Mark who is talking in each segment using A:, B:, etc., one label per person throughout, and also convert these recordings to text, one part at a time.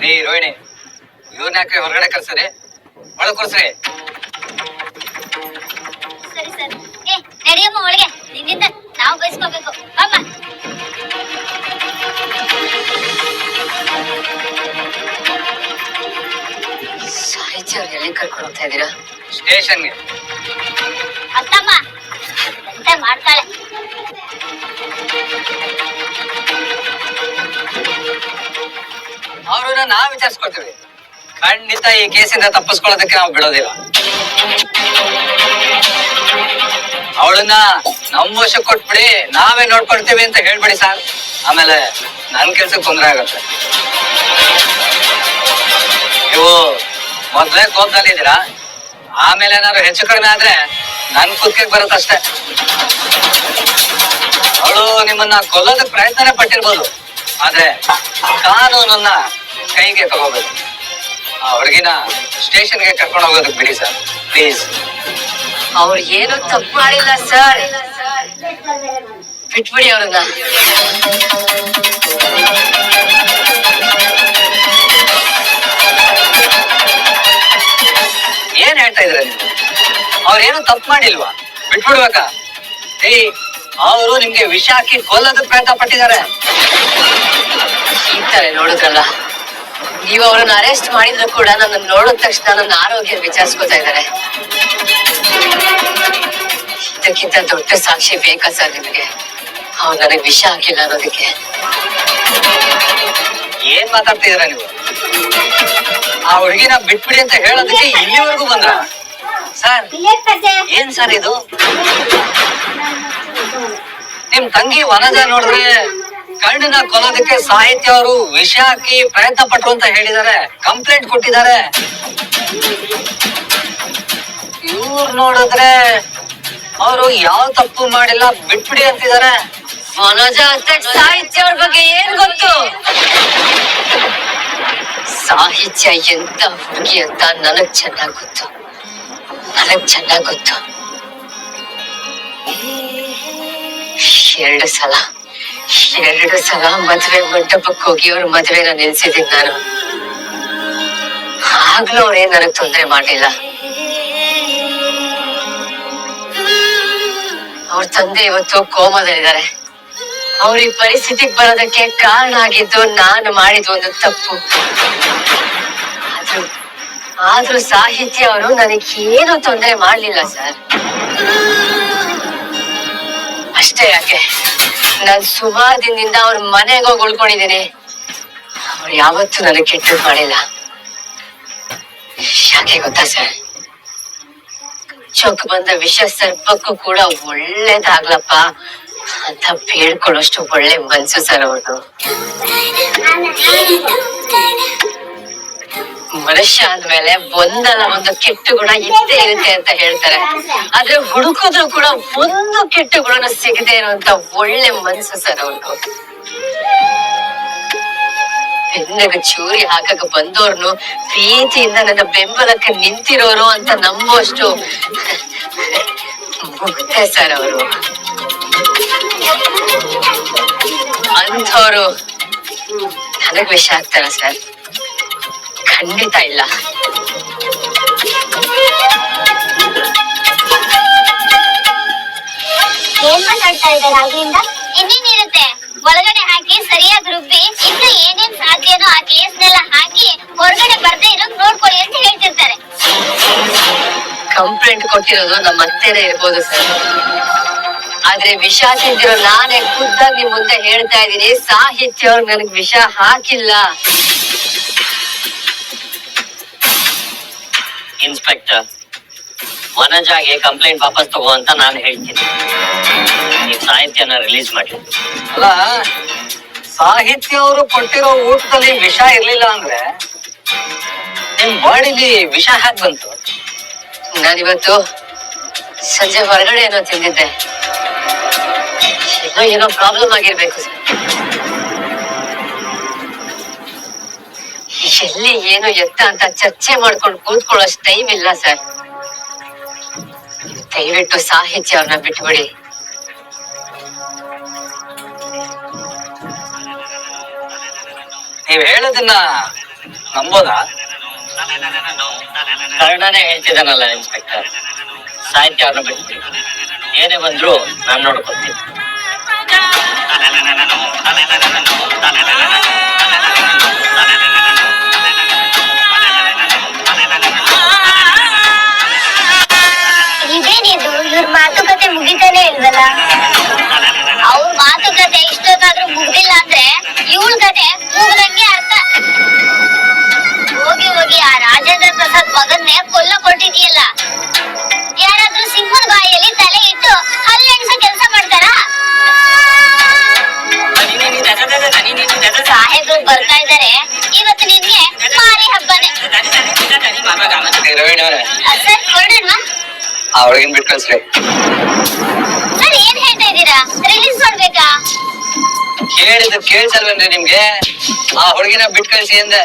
A: ನೀ ರೋಹಿಣಿ ಇವ್ರನ್ನ ಯಾಕೆ ಹೊರಗಡೆ ಕರ್ಸ್ರಿ ಒಳಗೆ ಕೂರ್ಸ್ರಿ.
B: ಸರಿ ಸರ್. ಏ ನಡಿಯಮ್ಮ ಒಳಗೆ. ನಿನ್ನಿಂದ ನಾವು ಬಯಸ್ಕೋಬೇಕು ಅಮ್ಮ
C: ಸಾಹಿತ್ಯ ಅವ್ರು ಎಲ್ಲಿ ಕರ್ಕೊಂಡು ಹೋಗ್ತಾ ಇದ್ದೀರಾ?
A: ಸ್ಟೇಷನ್ಗೆ.
B: ಅತ್ತಮ್ಮ. ಮಾಡ್ತಾಳೆ.
A: ಅವ್ರನ್ನ ನಾವ್ ವಿಚಾರಿಸ್ಕೊಳ್ತೀವಿ. ಖಂಡಿತ ಈ ಕೇಸಿಂದ ತಪ್ಪಿಸ್ಕೊಳ್ಳೋದಕ್ಕೆ ನಾವು ಬಿಡೋದಿಲ್ಲ. ಅವಳನ್ನ ನಮ್ ವಶ ಕೊಟ್ಬಿಡಿ, ನಾವೇ ನೋಡ್ಕೊಳ್ತೀವಿ ಅಂತ ಹೇಳ್ಬಿಡಿ ಸರ್. ಆಮೇಲೆ ನನ್ ಕೆಲ್ಸಕ್ಕೆ ತೊಂದರೆ ಆಗತ್ತೆ. ನೀವು ಮೊದ್ಲೇ ಕೋಪದಲ್ಲಿ ಆಮೇಲೆ ಏನಾದ್ರು ಹೆಚ್ಚು ಕಡಿಮೆ ಆದ್ರೆ ನನ್ ಕುತ್ತಿಗೆ ಬರುತ್ತಷ್ಟೇ ಅವಳು ನಿಮ್ಮನ್ನ ಕೊಲ್ಲೋದಕ್ಕೆ ಪ್ರಯತ್ನನೇ ಪಟ್ಟಿರ್ಬೋದು. ಆದ್ರೆ ಕಾನೂನನ್ನ ಕೈಗೆ ತಗೋಬೇಕು ಆ ಹುಡುಗಿನ ಸ್ಟೇಷನ್ಗೆ ಕರ್ಕೊಂಡು ಹೋಗೋದಕ್ಕೆ ಬಿಡಿ ಸರ್. ಪ್ಲೀಸ್
C: ಅವ್ರು ಏನು ತಪ್ಪು ಮಾಡಿಲ್ಲ ಸರ್. ಬಿಟ್ಬಿಡಿ ಅವ್ರನ್ನ.
A: ಏನ್ ಹೇಳ್ತಾ ಇದ್ರ ನೀವು? ಅವ್ರೇನು ತಪ್ಪು ಮಾಡಿಲ್ವಾ? ಬಿಟ್ಬಿಡ್ಬೇಕಾ? ಏಯ್ ಅವರು ನಿಮ್ಗೆ ವಿಷ ಹಾಕಿ ಕೊಲ್ಲದ ಪ್ರಯತ್ನ ಪಟ್ಟಿದ್ದಾರೆ.
C: ನೋಡಿದ್ರಲ್ಲ. ನೀವು ಅವ್ರನ್ನ ಅರೆಸ್ಟ್ ಮಾಡಿದ್ರು ಕೂಡ ನನ್ನ ನೋಡಿದ ತಕ್ಷಣ ನನ್ನ ಆರೋಗ್ಯ ವಿಚಾರಿಸ್ಕೊತಾ ಇದ್ದಾರೆ. ಇದಕ್ಕಿಂತ ದೊಡ್ಡ ಸಾಕ್ಷಿ ಬೇಕಾ ಸರ್ ನಿಮ್ಗೆ? ಅವ್ರು ನನಗೆ ವಿಷ ಹಾಕಿಲ್ಲ ಅನ್ನೋದಕ್ಕೆ.
A: ಏನ್ ಮಾತಾಡ್ತಿದೀರ ನೀವು? ಆ ಹುಡುಗಿನ ಬಿಟ್ಬಿಡಿ ಅಂತ ಹೇಳೋದಕ್ಕೆ ಇಲ್ಲಿವರೆಗೂ ಬಂದ್ರ? ಸರ್ ಏನ್ ಸರ್ ಇದು? ನಿಮ್ ತಂಗಿ ವನಜ ನೋಡಿದ್ರೆ ಕಣ್ಣನ್ನ ಕೊಲದಕ್ಕೆ ಸಾಹಿತ್ಯ ಅವರು ವಿಷ ಹಾಕಿ ಪ್ರಯತ್ನ ಪಟ್ರು ಅಂತ ಹೇಳಿದ್ದಾರೆ. ಕಂಪ್ಲೇಂಟ್ ಕೊಟ್ಟಿದ್ದಾರೆ. ಇವ್ರು ನೋಡಿದ್ರೆ ಅವರು ಯಾವ ತಪ್ಪು ಮಾಡಿಲ್ಲ, ಬಿಟ್ಬಿಡಿ ಅಂತಿದ್ದಾರೆ.
C: ಮನೋಜ ಸಾಹಿತ್ಯ ಅವ್ರ ಬಗ್ಗೆ ಏನ್ ಗೊತ್ತು? ಸಾಹಿತ್ಯ ಎಂತ ಹುಡುಗಿ ಅಂತ ನನಗ್ ಚೆನ್ನಾಗ್ ಗೊತ್ತು. ನನಗ್ ಚೆನ್ನಾಗ್ ಗೊತ್ತು. ಎರಡು ಸಲ ಎರಡು ಸಲ ಮದ್ವೆ ಮಂಟಪಕ್ಕೆ ಹೋಗಿ ಅವ್ರ ಮದ್ವೆನ ನಿಲ್ಸಿದೀನಿ ನಾನು. ಆಗ್ಲೂ ಅವ್ರೇನ್ ನನಗ್ ತೊಂದ್ರೆ ಮಾಡ್ಲಿಲ್ಲ. ಅವ್ರ ತಂದೆ ಇವತ್ತು ಕೋಮದಲ್ಲಿದ್ದಾರೆ. ಅವ್ರ ಈ ಪರಿಸ್ಥಿತಿಗೆ ಬರೋದಕ್ಕೆ ಕಾರಣ ಆಗಿದ್ದು ನಾನು ಮಾಡಿದ ಒಂದು ತಪ್ಪು. ಆದ್ರೂ ಆದ್ರೂ ಸಾಹಿತ್ಯ ಅವರು ನನಗೆ ಏನು ತೊಂದರೆ ಮಾಡ್ಲಿಲ್ಲ, ಸರ್. ಅಷ್ಟೇ ಯಾಕೆ? ನಾನ್ ಸುಮಾರು ದಿನದಿಂದ ಅವ್ರ ಮನೆಗೆ ಹೋಗಿ ಉಳ್ಕೊಂಡಿದ್ದೀನಿ ಅವ್ರು ಯಾವತ್ತೂ ನನಗೆ ಕೆಟ್ಟದ್ ಮಾಡಿಲ್ಲ ಯಾಕೆ ಗೊತ್ತಾ ಸರ್ ಚೊಕ್ ಬಂದ ವಿಷ ಸರ್ಪಕ್ಕೂ ಕೂಡ ಒಳ್ಳೇದಾಗ್ಲಪ್ಪ ಅಂತ ಬೇಡ್ಕೊಳ್ಳೋಷ್ಟು ಒಳ್ಳೆ ಮನ್ಸು ಸರ್ ಅವ್ರದ್ದು ಮನುಷ್ಯ ಅಂದ್ಮೇಲೆ ಒಂದಲ್ಲ ಒಂದು ಕೆಟ್ಟ ಗುಣ ಇದ್ದೇ ಇರುತ್ತೆ ಅಂತ ಹೇಳ್ತಾರೆ. ಆದ್ರೆ ಹುಡುಕಿದ್ರು ಕೂಡ ಒಂದು ಕೆಟ್ಟ ಗುಣನ ಸಿಗದೆ ಇರುವಂತ ಒಳ್ಳೆ ಮನ್ಸು ಸರ್ ಅವ್ರು ಬೆನ್ನಗ ಚೂರಿ ಹಾಕಕ್ ಬಂದೋರ್ನು ಪ್ರೀತಿಯಿಂದ ನನ್ನ ಬೆಂಬಲಕ್ಕೆ ನಿಂತಿರೋರು ಅಂತ ನಂಬುವಷ್ಟು ಮುಗ್ದೆ ಸರ್ ಅವರು. ಅಂಥವ್ರು ನನಗ್ ವಿಷ ಆಗ್ತಾರ ಸರ್. ಖಂಡಿತ ಇಲ್ಲ
B: ಏನ್ ಮಾತಾಡ್ತಾ ಇದ್ದಾರೆ ಆಗಿಂದ ಇನ್ನೇನಿರುತ್ತೆ? ಒಳಗಡೆ ಹಾಕಿ ಸರಿಯಾಗಿ ರುಬ್ಬಿ ಇನ್ನು ಏನೇನ್ ಸಾಧ್ಯನೋ ಆ ಕೇಸ್ನೆಲ್ಲ ಹಾಕಿ ಹೊರಗಡೆ ಬರ್ದೇ ಇರೋಕ್ ನೋಡ್ಕೊಳ್ಳಿ ಅಂತ ಹೇಳ್ತಿರ್ತಾರೆ.
C: ಕಂಪ್ಲೇಂಟ್ ಕೊಟ್ಟಿರೋದು ನಮ್ಮ ಅತ್ತೆನೇ ಇರ್ಬೋದು ಸರ್. ಆದ್ರೆ ವಿಷ ತಿಂದಿರೋ ನಾನೇ ಖುದ್ದಾಗಿ ಮುಂದೆ ಹೇಳ್ತಾ ಇದ್ದೀನಿ ಸಾಹಿತ್ಯ ಅವ್ರು ನನಗ್ ವಿಷ ಹಾಕಿಲ್ಲ.
D: ಇನ್ಸ್ಪೆಕ್ಟರ್ ವನಜಾಗೆ ಕಂಪ್ಲೇಂಟ್ ವಾಪಸ್ ತಗೋ ಅಂತ ನಾನು ಹೇಳ್ತೀನಿ. ನೀವು ಸಾಹಿತ್ಯನ ರಿಲೀಸ್ ಮಾಡಿ.
A: ಅಲ್ಲ ಸಾಹಿತ್ಯ ಅವರು ಕೊಟ್ಟಿರೋ ಊಟದಲ್ಲಿ ವಿಷ ಇರ್ಲಿಲ್ಲ ಅಂದ್ರೆ ನಿಮ್ ಬಾಡಿಲಿ ವಿಷ ಹ್ಯಾಕ್ ಬಂತು?
C: ನಾನಿವತ್ತು ಸಂಜೆ ಹೊರಗಡೆ ಏನೋ ತಿಂದಿದ್ದೆ ಏನೋ ಪ್ರಾಬ್ಲಮ್ ಆಗಿರ್ಬೇಕು. ಸರ್ ಎಲ್ಲಿ ಏನು ಎತ್ತ ಅಂತ ಚರ್ಚೆ ಮಾಡ್ಕೊಂಡು ಕೂತ್ಕೊಳ್ಳೋಷ್ಟು ಟೈಮ್ ಇಲ್ಲ ಸರ್ ದಯವಿಟ್ಟು ಸಾಹಿತ್ಯ ಅವ್ರನ್ನ ಬಿಟ್ಬಿಡಿ
A: ನೀವ್ ಹೇಳೋದನ್ನ ನಂಬೋದಾ
D: ಕರ್ಣನೇ ಹೇಳ್ತಿದ್ದಾನಲ್ಲ ಇನ್ಸ್ಪೆಕ್ಟರ್ ಸಾಹಿತ್ಯ ಅವ್ರನ್ನ ಬಿಟ್ಬಿಡಿ ಏನೇ ಬಂದ್ರು ನಾನ್ ನೋಡ್ಕೊತೀನಿ
B: ಮಾತುಕತೆ ಮುಗಿತಾನೆ ಇಲ್ವಲ್ಲ? ಅವ್ರ ಮಾತುಕತೆ ಇಷ್ಟೊತ್ತಾದ್ರೂ ಮುಗ್ದಿಲ್ಲ ಅಂದ್ರೆ ಇವಳ ಕತೆ ಮುಗ್ದಂಗೆ
A: ಕಳ್ಸ್ರಿ
B: ಸರ್ ಏನ್ ಹೇಳ್ತಾ ಇದ್ದೀರಾ? ರಿಲೀಸ್ ಮಾಡ್ಬೇಕಾ?
A: ಕೇಳಿದ್ದು ಕೇಳ್ಸಲ್ವೇನ್ರಿ ನಿಮ್ಗೆ? ಆ ಹುಡುಗಿನ ಬಿಟ್ಟು ಕಳ್ಸಿ ಎಂದೆ.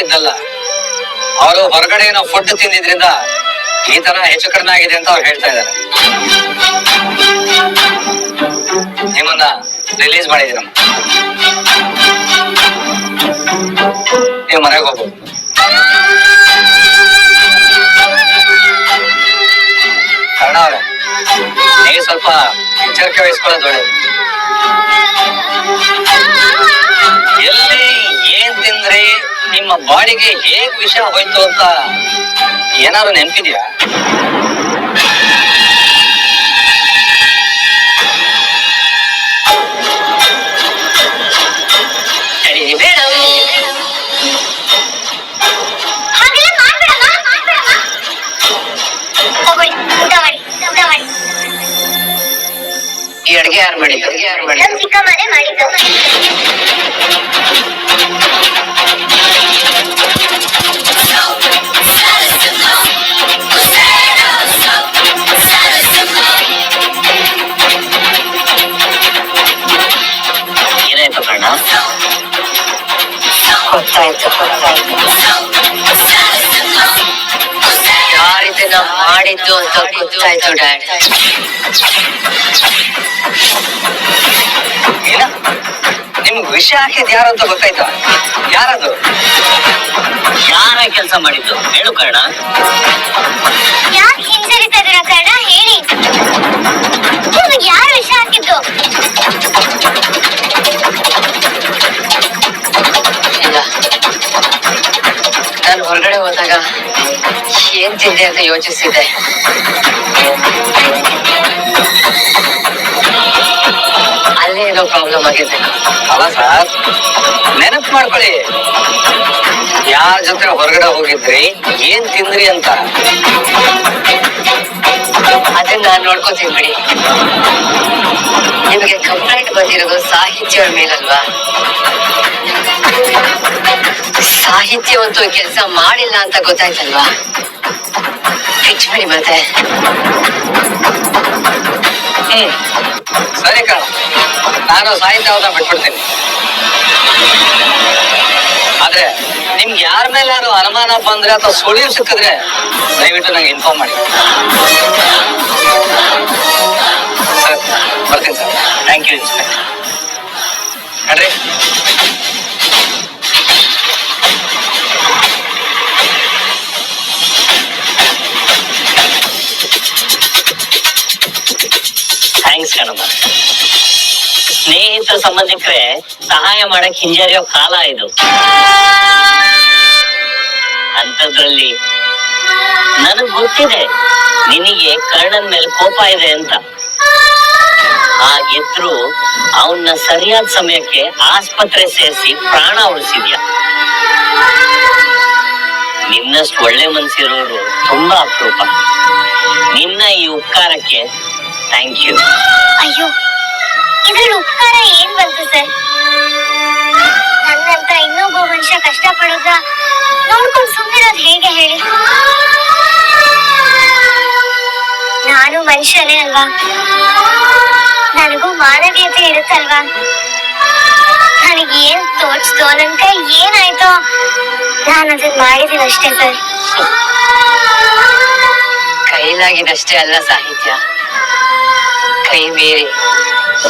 A: ವಿಷ ಹಾಕಿದ್ದಲ್ಲ ಅವರು ಹೊರಗಡೆ ಏನೋ ಫುಡ್ ತಿಂದಿದ್ರಿಂದ ಈ ತರ ಹೆಚ್ಚು ಕಡಿಮೆ ಆಗಿದೆ ಅಂತ ಅವ್ರು ಹೇಳ್ತಾ ಇದ್ದಾರೆ. ನಿಮ್ಮನ್ನ ರಿಲೀಸ್ ಮಾಡಿದ್ದೀರಮ್ಮ ನೀವು ಮನೆಗೆ ಹೋಗ್ಬೋದು. ಕರ್ಣ ಅವ್ರೆ ಸ್ವಲ್ಪ ಎಚ್ಚರಿಕೆ ವಹಿಸ್ಕೊಳ್ಳೋದು ಒಳ್ಳೇದು. ಎಲ್ಲಿ ನಿಮ್ಮ ಬಾಡಿಗೆ ಹೇಗ್ ವಿಷ ಹೋಯ್ತು ಅಂತ ಏನಾದ್ರು ನೆನ್ಪಿದ್ಯಾ?
C: ಗೊತ್ತಾಯ್ತು ಗೊತ್ತಾಯ್ತು ಯಾರಿದನ್ನ ಮಾಡಿದ್ದು ಅಂತ ಗೊತ್ತಾಯ್ತು ಡ್ಯಾಡ್.
A: ಏನ ನಿಮ್ಗ್ ವಿಷ ಹಾಕಿದ್ ಯಾರು ಅಂತ ಗೊತ್ತಾಯ್ತಾ? ಯಾರದು?
D: ಯಾರ ಕೆಲಸ ಮಾಡಿದ್ದು? ಹೇಳು ಕರ್ಣ.
B: ಯಾಕೆ ಹಿಂಜರಿತಾ ಇದೀರಾ ಕರ್ಣ? ಹೇಳಿ. ನಿಮಗೆ ಯಾರು ವಿಷ ಹಾಕಿದ್ದು?
C: ನಾನು ಹೊರಗಡೆ ಹೋದಾಗ ಏನ್ ತಿಂದೆ ಅಂತ ಯೋಚಿಸಿದೆ. ಅಲ್ಲೇ ಏನೋ ಪ್ರಾಬ್ಲಮ್ ಆಗಿದೆ.
A: ಅಲ್ಲ ಸರ್ ನೆನಪು ಮಾಡ್ಕೊಳ್ಳಿ. ಯಾರ ಜೊತೆ ಹೊರಗಡೆ ಹೋಗಿದ್ರಿ ಏನ್ ತಿಂದ್ರಿ ಅಂತ.
C: ಅದನ್ನ ನಾನ್ ನೋಡ್ಕೋತೀನಿ ಬಿಡಿ. ನಿಮಗೆ ಕಂಪ್ಲೇಂಟ್ ಬಂದಿರೋದು ಸಾಹಿತ್ಯ ಮೇಲಲ್ವಾ? ಸಾಹಿತ್ಯವಂತೂ ಕೆಲಸ ಮಾಡಿಲ್ಲ ಅಂತ ಗೊತ್ತಾಯ್ತಲ್ವಾ? ಬಿಡಿ ಮತ್ತೆ.
A: ಸರಿ ಕಣ. ನಾನು ಸಾಹಿತ್ಯವಾದ ಬಿಟ್ಬಿಡ್ತೀನಿ ಆದ್ರೆ ನಿಮ್ಗೆ ಯಾರ ಮೇಲಾದ್ರು ಅನುಮಾನ ಬಂದ್ರೆ ಅಥವಾ ಸುಳಿವು ಸಿಕ್ಕಿದ್ರೆ ದಯವಿಟ್ಟು ನಂಗೆ ಇನ್ಫಾರ್ಮ್ ಮಾಡಿ. ಬರ್ತೀನಿ ಸರ್.
D: ಥ್ಯಾಂಕ್ ಯು ಇನ್ಸ್ಪೆಕ್ಟರ್
A: ನಡ್ರಿ.
D: ಥ್ಯಾಂಕ್ಸ್ ಸ್ನೇಹಿತರು ಸಂಬಂಧಿಕರೇ, ಸಹಾಯ ಮಾಡಕ್ ಹಿಂಜರಿಯೋ ಕಾಲ ಇದು. ಅಂತದ್ರಲ್ಲಿ ನನಗ್ ಗೊತ್ತಿದೆ, ನಿನಗೆ ಕರ್ಣನ್ ಮೇಲೆ ಕೋಪ ಇದೆ ಅಂತ. ಹಾಗಿದ್ರು ಅವನ್ನ ಸರಿಯಾದ ಸಮಯಕ್ಕೆ ಆಸ್ಪತ್ರೆ ಸೇರಿಸಿ ಪ್ರಾಣ ಉಳಿಸಿದ್ಯಾ? ನಿನ್ನಷ್ಟು ಒಳ್ಳೆ ಮನಸ್ಸಿರೋರು ತುಂಬಾ ಅಪರೂಪ. ನಿನ್ನ ಈ ಉಪಕಾರಕ್ಕೆ ಥ್ಯಾಂಕ್ ಯು
B: ಅಯ್ಯೋ, ಇದ್ರಲ್ಲಿ ಉಪಕಾರ ಏನ್ ಬಂತು ಸರ್? ನನ್ನಂತ ಇನ್ನೊಬ್ಬ ಮನುಷ್ಯ ಕಷ್ಟ ಪಡೋದ ನೋಡ್ಕೊಂಡು ಸುಮ್ಮನಿರೋದು ಹೇಗೆ ಹೇಳಿ? ನಾನು ಮನುಷ್ಯನೇ ಅಲ್ವಾ? ನನಗೂ ಮಾನವೀಯತೆ ಇರುತ್ತಲ್ವಾ? ತೋಚ್ತೋ ನನ್ ಕೈ ಏನಾಯ್ತೋ? ನಾನು ಅದನ್ನ ಮಾಡಿದೀನಿ ಅಷ್ಟೇ ಸರ್
C: ಕೈಲಾಗಿದಷ್ಟೇ ಅಲ್ಲ ಸಾಹಿತ್ಯ. ಕೈ ಮೀರಿ,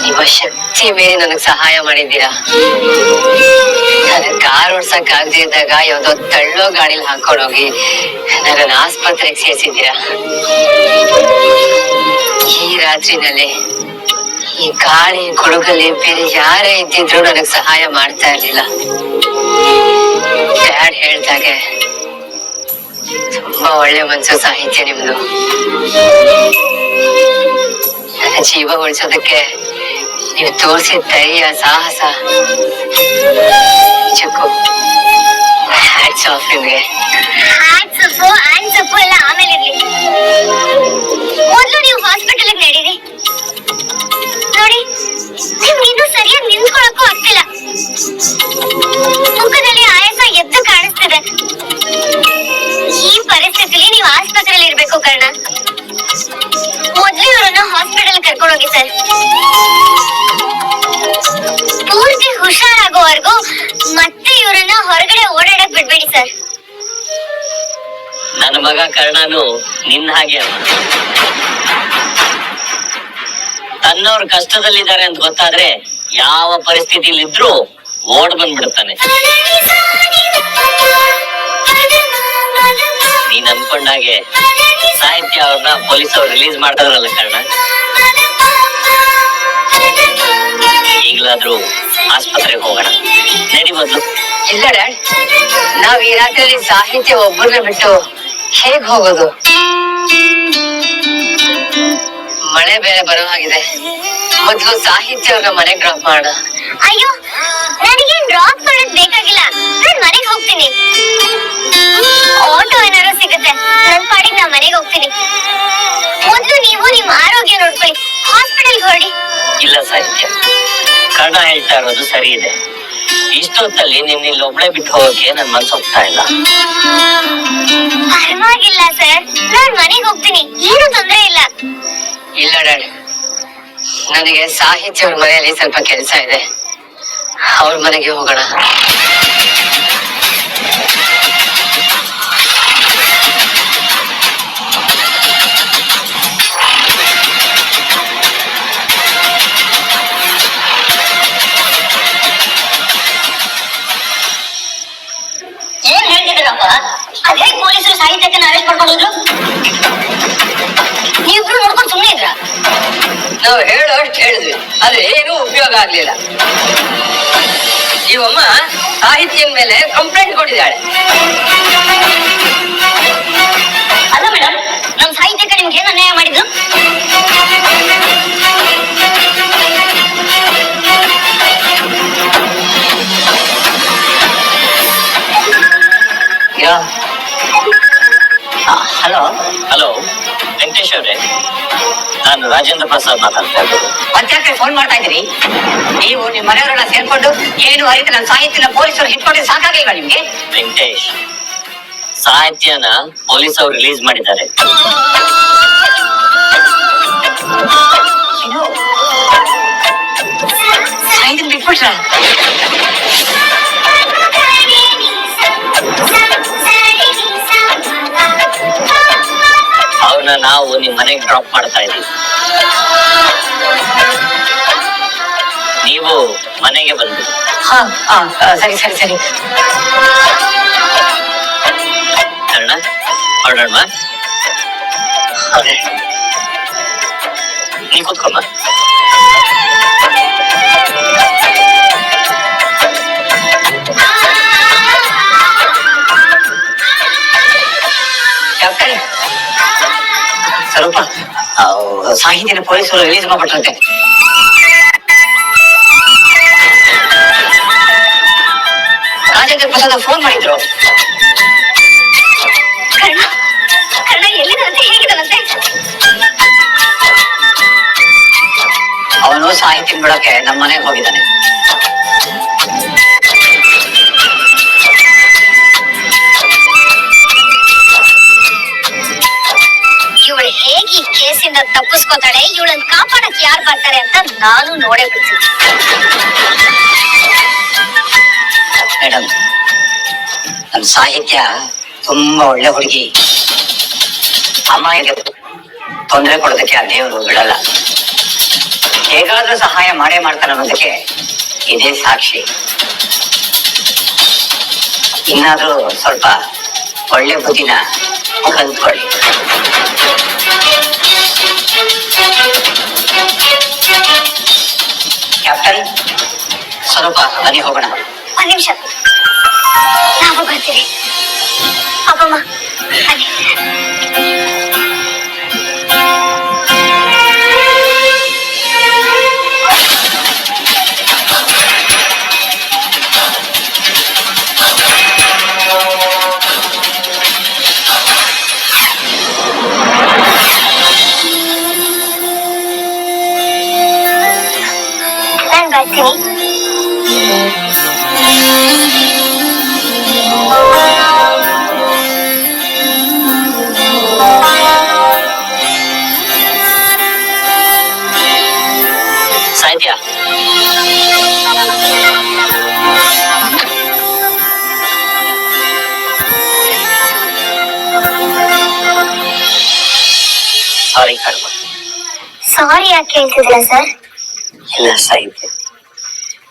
C: ನಿಮ್ಮ ಶಕ್ತಿ ಮೀರಿ ನನಗ್ ಸಹಾಯ ಮಾಡಿದ್ದೀರಾ? ನನಗೆ ಕಾರ್ ಓಡ್ಸಕ್ ಆಗದೆ ಇದ್ದಾಗ ಯಾವ್ದೋ ತಳ್ಳೋ ಗಾಡಿಲಿ ಹಾಕೊಂಡು ಹೋಗಿ ನನ್ನನ್ನ ಆಸ್ಪತ್ರೆಗೆ ಸೇರಿಸಿದ್ದೀರಾ? ಈ ರಾತ್ರಿನಲ್ಲಿ ಈ ಗಾಳಿ ಕೊಡಗಲ್ಲಿ ಬೇರೆ ಯಾರೇ ಇದ್ದಿದ್ರು ನನಗ್ ಸಹಾಯ ಮಾಡ್ತಾ ಇರ್ಲಿಲ್ಲ. ಡ್ಯಾಡ್ ಹೇಳ್ದಾಗೆ ತುಂಬಾ ಒಳ್ಳೆ ಮನ್ಸು ಸಾಹಿತ್ಯ ನಿಮ್ದು. ಜೀವ ಉಳಿಸೋದಕ್ಕೆ ನೀವು ತೋರಿಸಿದ ಧೈರ್ಯ, ಸಾಹಸ, ಚಿಕ್ಕು. ಹ್ಯಾಟ್ಸ್ ಆಫ್ ನಿಮ್ಗೆ.
B: ಹ್ಯಾಟ್ಸ್ ಆಫ್ ಹ್ಯಾಂಡ್ಸ್ ಆಫ್ ಎಲ್ಲ ಆಮೇಲೆ ಇರ್ಲಿ. ಮೊದ್ಲು ನೀವು ಹಾಸ್ಪಿಟಲ್ ನೋಡಿ ಸರಿಯಾಗಿ ನಿಂತ್ಕೊಳಕ್ಕೂ ಆಗ್ತಿಲ್ಲ. ಮುಖದಲ್ಲಿ ಆಯಾಸ ಎದ್ದು ಕಾಣಿಸ್ತಿದೆ. ಈ ಪರಿಸ್ಥಿತಿಲಿ ನೀವು ಆಸ್ಪತ್ರೆಯಲ್ಲಿ ಇರ್ಬೇಕು ಕರ್ಣ. ಮೊದ್ಲು ಇವ್ರನ್ನ ಹಾಸ್ಪಿಟಲ್ ಕರ್ಕೊಂಡು ಹೋಗಿ ಸರ್. ಪೂರ್ತಿ ಹುಷಾರಾಗೋವರೆಗೂ ಮತ್ತೆ ಇವ್ರನ್ನ ಹೊರಗಡೆ ಓಡಾಡಕ್ ಬಿಡ್ಬೇಡಿ ಸರ್.
D: ನನ್ನ ಮಗ ಕರ್ಣನು ನಿನ್ನ ಹಾಗೆ ಅಲ್ಲ. ಕಷ್ಟದಲ್ಲಿದ್ದಾರೆ ಅಂತ ಗೊತ್ತಾದ್ರೆ ಯಾವ ಪರಿಸ್ಥಿತಿಲಿ ಇದ್ರೂ ಓಡ್ ಬಂದ್ಬಿಡ್ತಾನೆ. ನೀನ್ ಅನ್ಕೊಂಡಾಗೆ ಸಾಹಿತ್ಯ ಅವ್ರನ್ನ ಪೊಲೀಸ್ ಅವ್ರು ರಿಲೀಸ್ ಮಾಡ್ತಾರಲ್ಲ ಕಾರಣ? ಈಗ್ಲಾದ್ರೂ ಆಸ್ಪತ್ರೆಗೆ ಹೋಗೋಣ. ನಡಿ ಮೊದ್ಲು.
C: ಇಲ್ಲ ಡ್ಯಾಡ್ ನಾವ್ ಈ ರಾತ್ರಿಯಲ್ಲಿ ಸಾಹಿತ್ಯ ಒಬ್ಬರನ್ನ ಬಿಟ್ಟು ಹೇಗ್ ಹೋಗೋದು? ಮಳೆ ಬೇರೆ ಬರೋ ಹಾಗಿದೆ. ಮೊದ್ಲು ಸಾಹಿತ್ಯ ಅವ್ರನ್ನ ಮನೆಗ್ ಡ್ರಾಪ್ ಮಾಡೋಣ
B: ಅಯ್ಯೋ ನನಗೆ ಡ್ರಾಪ್ ಮಾಡೋದ್ ಬೇಕಾಗಿಲ್ಲ. ನಾನ್ ಮನೆಗೆ ಹೋಗ್ತೀನಿ. ಆಟೋ ಏನಾದ್ರು ಸಿಗುತ್ತೆ ನನ್ ಪಾಡಿಗೆ ನಾ ಮನೆಗೆ ಹೋಗ್ತೀನಿ. ಮೊದಲು ನೀವು ನಿಮ್ಮ ಆರೋಗ್ಯ ನೋಡ್ಕೊಳ್ಳಿ. ಹಾಸ್ಪಿಟಲ್ ಹೊರಡಿ.
D: ಇಲ್ಲ ಸಾಹಿತ್ಯ ಕಣ ಹೇಳ್ತಾ ಇರೋದು ಸರಿ ಇದೆ ಇಷ್ಟೊತ್ತಲ್ಲಿ ನಿನ್ನ ಇಲ್ಲಿ ಒಬ್ಳೆ ಬಿಟ್ಟು ಹೋಗಕ್ಕೆ ನನ್ ಮನ್ಸು ಹೋಗ್ತಾ ಇಲ್ಲ.
B: ಪರವಾಗಿಲ್ಲ ಸರ್ ನಾನ್ ಮನೆಗೆ ಹೋಗ್ತೀನಿ. ಏನು ತೊಂದ್ರೆ ಇಲ್ಲ.
C: ಇಲ್ಲ ಡ್ಯಾಡ್ ನನಗೆ ಸಾಹಿತ್ಯ ಮನೆಯಲ್ಲಿ ಸ್ವಲ್ಪ ಕೆಲಸ ಇದೆ. ಅವ್ರ ಮನೆಗೆ ಹೋಗೋಣ.
B: ಅದೇ ಸಾಹಿತ್ಯಕ್ಕೆ ಅರೆಸ್ಟ್ ಮಾಡ್ಕೊಂಡಿದ್ರು ನೀವಿಬ್ರು ನೋಡ್ಕೊಂಡು
C: ನಾವು ಹೇಳೋ ಅಷ್ಟು ಹೇಳಿದ್ವಿ. ಆದ್ರೆ ಏನೂ ಉಪಯೋಗ ಆಗ್ಲಿಲ್ಲ. ಇವಮ್ಮ ಸಾಹಿತ್ಯದ ಮೇಲೆ ಕಂಪ್ಲೇಂಟ್ ಕೊಟ್ಟಿದ್ದಾಳೆ.
B: ಅಲ್ಲ ಮೇಡಮ್ ನಮ್ ಸಾಹಿತ್ಯಕ್ಕೆ ನಿಮ್ಗೆ ಏನ್ ಅನ್ಯಾಯ ಮಾಡಿದ್ರು
D: ರಾಜೇಂದ್ರ ಪ್ರಸಾದ್ ಮಾತಾಡ್ತಾ ಇರೋದು
C: ಫೋನ್ ಮಾಡ್ತಾ ಇದ್ರಿ ನೀವು ನಿಮ್ಮ ಮನೆಯವರನ್ನ ಸೇರ್ಕೊಂಡು ಏನು ಅರಿತ ನನ್ನ ಸಾಹಿತ್ಯನ ಪೊಲೀಸರು ಹಿಡ್ಕೊಂಡು ಸಾಕಾಗಿಲ್ವಾ ನಿಮ್ಗೆ?
D: ವೆಂಕಟೇಶ್ ಸಾಹಿತ್ಯನ ಪೊಲೀಸ್ ಅವ್ರು ರಿಲೀಸ್ ಮಾಡಿದ್ದಾರೆ.
C: ಬಿಟ್ಬಿಟ್ರ
D: ನಾವು ನಿಮ್ ಮನೆಗೆ ಡ್ರಾಪ್ ಮಾಡ್ತಾ ಇದ್ದೀವಿ. ನೀವು ಮನೆಗೆ ಬಂದು
C: ಹಾ ಹಾ ಸರಿ ಸರಿ ಸರಿ.
D: ಕರ್ಣ ಹೊರಡೋಣ ನೀ ಕೂತ್ಕೊಮ್ಮ
C: சாகித்ய போலீஸ் ரிலீஸ் பண்ணப்பட்டிருக்கு ராஜேந்திர பிரசாத் போன் ಮಾಡಿದ್ರು ಅವನು ಸಾಹಿತ್ಯ ಬಿಡೋಕೆ ನಮ್ಮ ಮನೆಗೆ ಹೋಗಿದ್ದಾನೆ
B: ಇವಳು ಹೇಗೆ ಈ ಕೇಸಿಂದ ತಪ್ಪಿಸ್ಕೋತಾಳೆ, ಇವಳನ್ನ ಕಾಪಾಡಕ್ ಯಾರು ಬರ್ತಾರೆ ಅಂತ ನಾನು ನೋಡೇ ಬಿಡ್ತೀನಿ
C: ಮೇಡಮ್ ನಮ್ ಸಾಹಿತ್ಯ ತುಂಬಾ ಒಳ್ಳೆ ಹುಡುಗಿ. ಅಮ್ಮಾಯಿಗೆ ತೊಂದರೆ ಕೊಡೋದಕ್ಕೆ ಆ ದೇವರು ಬಿಡಲ್ಲ. ಹೇಗಾದ್ರೂ ಸಹಾಯ ಮಾಡೇ ಮಾಡ್ತಾರೆ ಅನ್ನೋದಕ್ಕೆ ಇದೇ ಸಾಕ್ಷಿ. ಇನ್ನಾದ್ರೂ ಸ್ವಲ್ಪ ಒಳ್ಳೆ ಬುದ್ಧಿನ ಕಲ್ತ್ಕೊಳ್ಳಿ ಕ್ಯಾಪ್ಟನ್ ಸ್ವಲ್ಪ ಬನ್ನಿ ಹೋಗೋಣ
B: ಒಂದ್ ನಿಮಿಷ ನಾವು ಬರ್ತೀವಿ ಅಪ್ಪಮ್ಮ ಬನ್ನಿ. ನಾನ್ ಬರ್ತೀನಿ
D: ಸಾಹಿತ್ಯ ಸಾರಿ ಕರ್ಮ
B: ಸಾರಿ ಯಾಕೆ ಹೇಳ್ತಿದ್ರ ಸರ್
D: ಇಲ್ಲ ಸಾಹಿತ್ಯ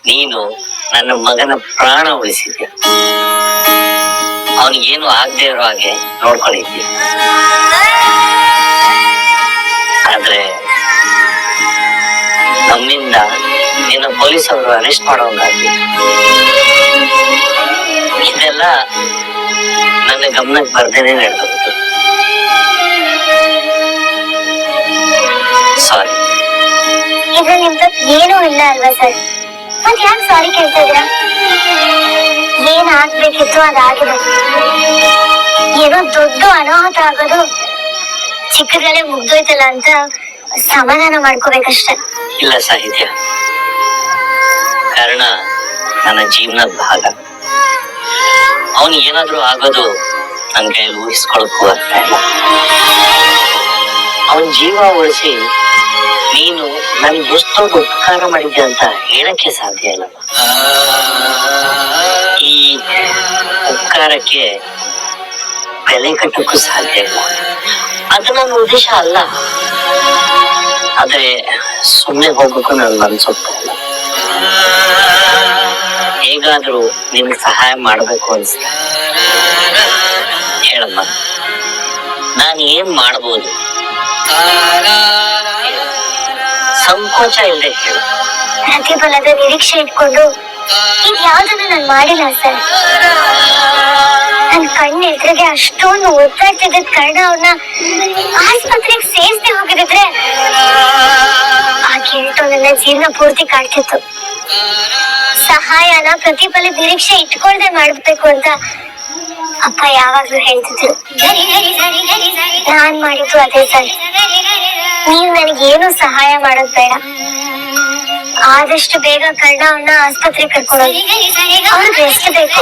D: ನೀನು ನನ್ನ ಮಗನ ಪ್ರಾಣ ಉಳಿಸಿದ್ಯ? ಏನು ಆಗದೆ ಇರೋ ಹಾಗೆ ನೋಡ್ಕೊಂಡಿದ್ಯ? ಆದ್ರೆ ನಮ್ಮಿಂದ ನಿನ್ನ ಪೊಲೀಸ್ ಅವರು ಅರೆಸ್ಟ್ ಮಾಡೋದಾಗಿ ಇದೆಲ್ಲ ನನ್ನ ಗಮನಕ್ಕೆ ಬರ್ದೇನೆ ನಡೆದೋಗ್ತು ಸಾರಿ
B: ಇದು ನಿಮ್ದು ಏನೂ ಇಲ್ಲ ಅಲ್ವಾ ಸರ್? ಮತ್ ಯಾಕೆ ಸಾರಿ ಕೇಳ್ತಾ ಇದ್ದೀರಾ ಏನ್ ಆಗ್ಬೇಕಿತ್ತು ಅದಾಗಿದೆ. ಏನೋ ದೊಡ್ಡ ಅನಾಹುತ ಆಗೋದು ಚಿಕ್ಕದ್ರಲ್ಲೇ ಮುಗ್ದೋಯ್ತಲ್ಲ ಅಂತ ಸಮಾಧಾನ ಮಾಡ್ಕೋಬೇಕಷ್ಟೆ.
D: ಇಲ್ಲ ಸಾಹಿತ್ಯ. ಕಾರಣ ನನ್ನ ಜೀವನದ ಭಾಗ. ಅವನು ಏನಾದ್ರೂ ಆಗೋದು ನನ್ನ ಕೈಯಲ್ಲಿ ಊಹಿಸ್ಕೊಳಕ್ಕೂ ಆಗ್ತಾ ಇಲ್ಲ. ಅವನ ಜೀವ ಉಳಿಸಿ ನೀನು ನನ್ಗೆ ಎಷ್ಟೊಂದು ಉಪಕಾರ ಮಾಡಿದ್ದೆ ಅಂತ ಹೇಳಕ್ಕೆ ಸಾಧ್ಯ ಇಲ್ಲ. ಈ ಉಪಕಾರಕ್ಕೆ ಬೆಲೆ ಕಟ್ಟಕ್ಕೂ ಸಾಧ್ಯ ಇಲ್ಲ. ಅದು ನನ್ನ ಉದ್ದೇಶ ಅಲ್ಲ. ಆದ್ರೆ ಸುಮ್ಮನೆ ಹೋಗ್ಬೇಕು ನನ್ ಅನ್ಸುತ್ತೆ ಹೇಗಾದ್ರೂ ನಿಮ್ಗೆ ಸಹಾಯ ಮಾಡಬೇಕು ಅನ್ಸುತ್ತೆ. ಹೇಳಮ್ಮ, ನಾನು ಏನ್ ಮಾಡ್ಬೋದು? ಸಂಕೋಚ ಇಲ್ಲದೆ
B: ಪ್ರತಿಫಲದ ನಿರೀಕ್ಷೆ ಇಟ್ಕೊಂಡು ಇದ್ ನಾನು ಮಾಡಿಲ್ಲ ಸರ್. ನನ್ ಕಣ್ಣು ಎದುರಿಗೆ ಅಷ್ಟೊಂದು ಒತ್ತಾಡ್ತಿದ್ದ ಕಾರಣ ಅವ್ರನ್ನ ಆಸ್ಪತ್ರೆಗೆ ಸೇರಿಸದೆ ಹೋಗಿದ್ರೆ ಆ ಗಿಲ್ಟು ನನ್ನ ಜೀವನ ಪೂರ್ತಿ ಕಾಡ್ತಿತ್ತು. ಸಹಾಯನ ಪ್ರತಿಫಲದ ನಿರೀಕ್ಷೆ ಇಟ್ಕೊಳ್ದೆ ಮಾಡ್ಬೇಕು ಅಂತ ಅಪ್ಪ ಯಾವಾಗ್ಲೂ ಹೇಳ್ತಿದ್ರು ನಾನ್ ಮಾಡಿದ್ದು ಅದೇ ಸರಿ ನೀವ್ ನನಗೇನು ಸಹಾಯ ಮಾಡೋದ್ ಬೇಡ ಆದಷ್ಟು ಬೇಗ ಕರ್ಣವನ್ನ ಆಸ್ಪತ್ರೆ ಕರ್ಕೊಳ್ಳೋದು ಅವ್ರಿಗೆ ಎಷ್ಟು ಬೇಕು